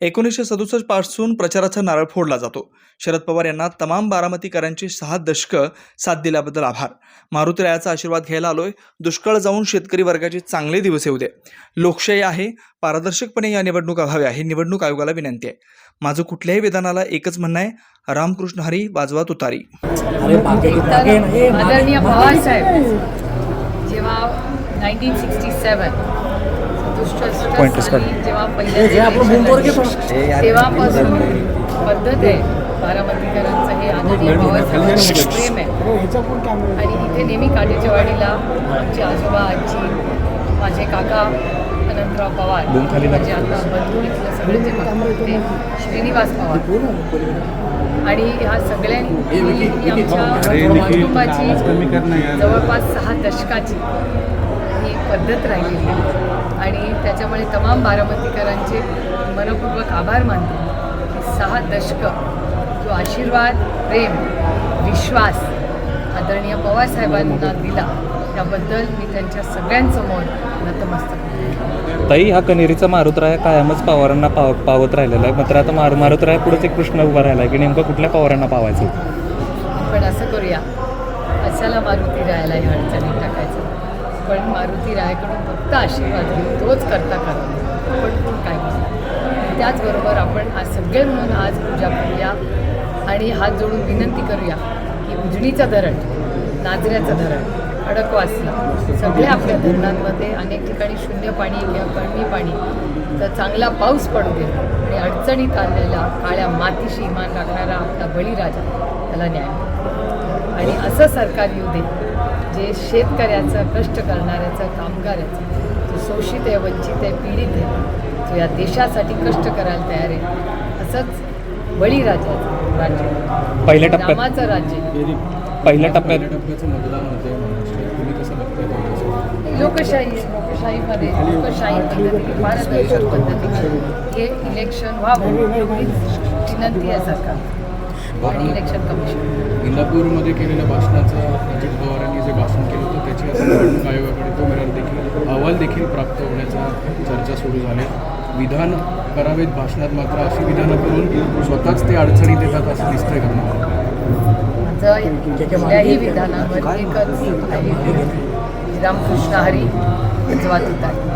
एकोणीसशे सदुसष्टपासून प्रचाराचा नारळ फोडला जातो. शरद पवार यांना तमाम बारामतीकरांची सहा दशकं साथ दिल्याबद्दल आभार. मारुतीरायाचा आशीर्वाद घ्यायला आलोय. दुष्काळ जाऊन शेतकरी वर्गाचे चांगले दिवस येऊ दे. लोकशाही आहे. पारदर्शकपणे या निवडणुका व्हाव्या ही निवडणूक आयोगाला विनंती आहे. माझं कुठल्याही विधानाला एकच म्हणणं आहे. रामकृष्ण हरी वाजवा तुतारी. हे जेव्हा नाईन्टीन सिक्स्टी सेवन काढ. जेव्हा हे पहिल्या तेव्हापासून पद्धत आहे. बारामतीकरांचं हे आदरणीय पवारसाहेबांचं प्रेम आहे. आणि इथे नेहमी काटेच्या वाडीला आमचे आजोबा आजी माझे काका अनंतराव पवार. म्हणजे आता बंधू इथलं सगळे जे श्रीनिवास पवार. आणि ह्या सगळ्यांनी ही आमच्या कुटुंबाची जवळपास सहा दशकाची ही पद्धत राहिलेली आहे. आणि त्याच्यामुळे तमाम बारामतीकरांचे मनपूर्वक आभार मानते. की सहा दशकं जो आशीर्वाद प्रेम विश्वास आदरणीय पवारसाहेबांना दिला त्याबद्दल मी त्यांच्या सगळ्यांसमोर नतमस्तक. ताई हा कनेरीचा मारुतराय कायमच पवारांना पाव पावत राहिलेला आहे. मात्र आता मारु मारुतराय पुढेच एक प्रश्न उभा राहिला आहे की नेमकं कुठल्या पवारांना पावायचं? पण असं करूया. असाला मारुती राहायला ह्या अडचणीत टाकायचं? पण मारुती रायकडून फक्त आशीर्वाद घेऊ तोच करता करता. पण कोण काय त्याचबरोबर आपण आज सगळे म्हणून आज पूजा करूया आणि हात जोडून विनंती करूया की उजनीचं धरण नाजऱ्याचं धरण अडकवासला सगळ्या आपल्या धरणांमध्ये अनेक ठिकाणी शून्य पाणी किंवा कमी पाणी तर चांगला पाऊस पडू दे आणि अडचणीत आलेला काळ्या मातीशी इमान राखणारा आपला बळीराजा त्याला न्याय आणि असं सरकार येऊ दे जे शेतकऱ्याचं कष्ट करणाऱ्याचं कामगाराचं जो शोषित आहे वंचित आहे पीडित आहे जो या देशासाठी कष्ट करायला तयार आहे असंच बळीराजाचं राज्य. पहिल्या टप्प्यात राज्य. पहिल्या टप्प्यात टप्प्याचं मतदान होते महाराष्ट्रात. तुम्ही कसं बघताय त्याच्यासोबत? लोकशाही. लोकशाहीमध्ये लोकशाही पद्धतीने पारदर्शक पद्धतीने हे इलेक्शन व्हावं एवढीच विनंती आहे सरकार आणि इलेक्शन कमिशन इंदापूरमध्ये केलेल्या भाषणाचं चर्चा सुरू झाल्या विधान करावेत भाषणात मात्र अशी विधानं करून स्वतःच ते अडचणीत येतात असं दिसतंय का तुम्हाला माझं कुठल्याही विधानावर एकच आहे. रामकृष्ण हरी वाचत आहे.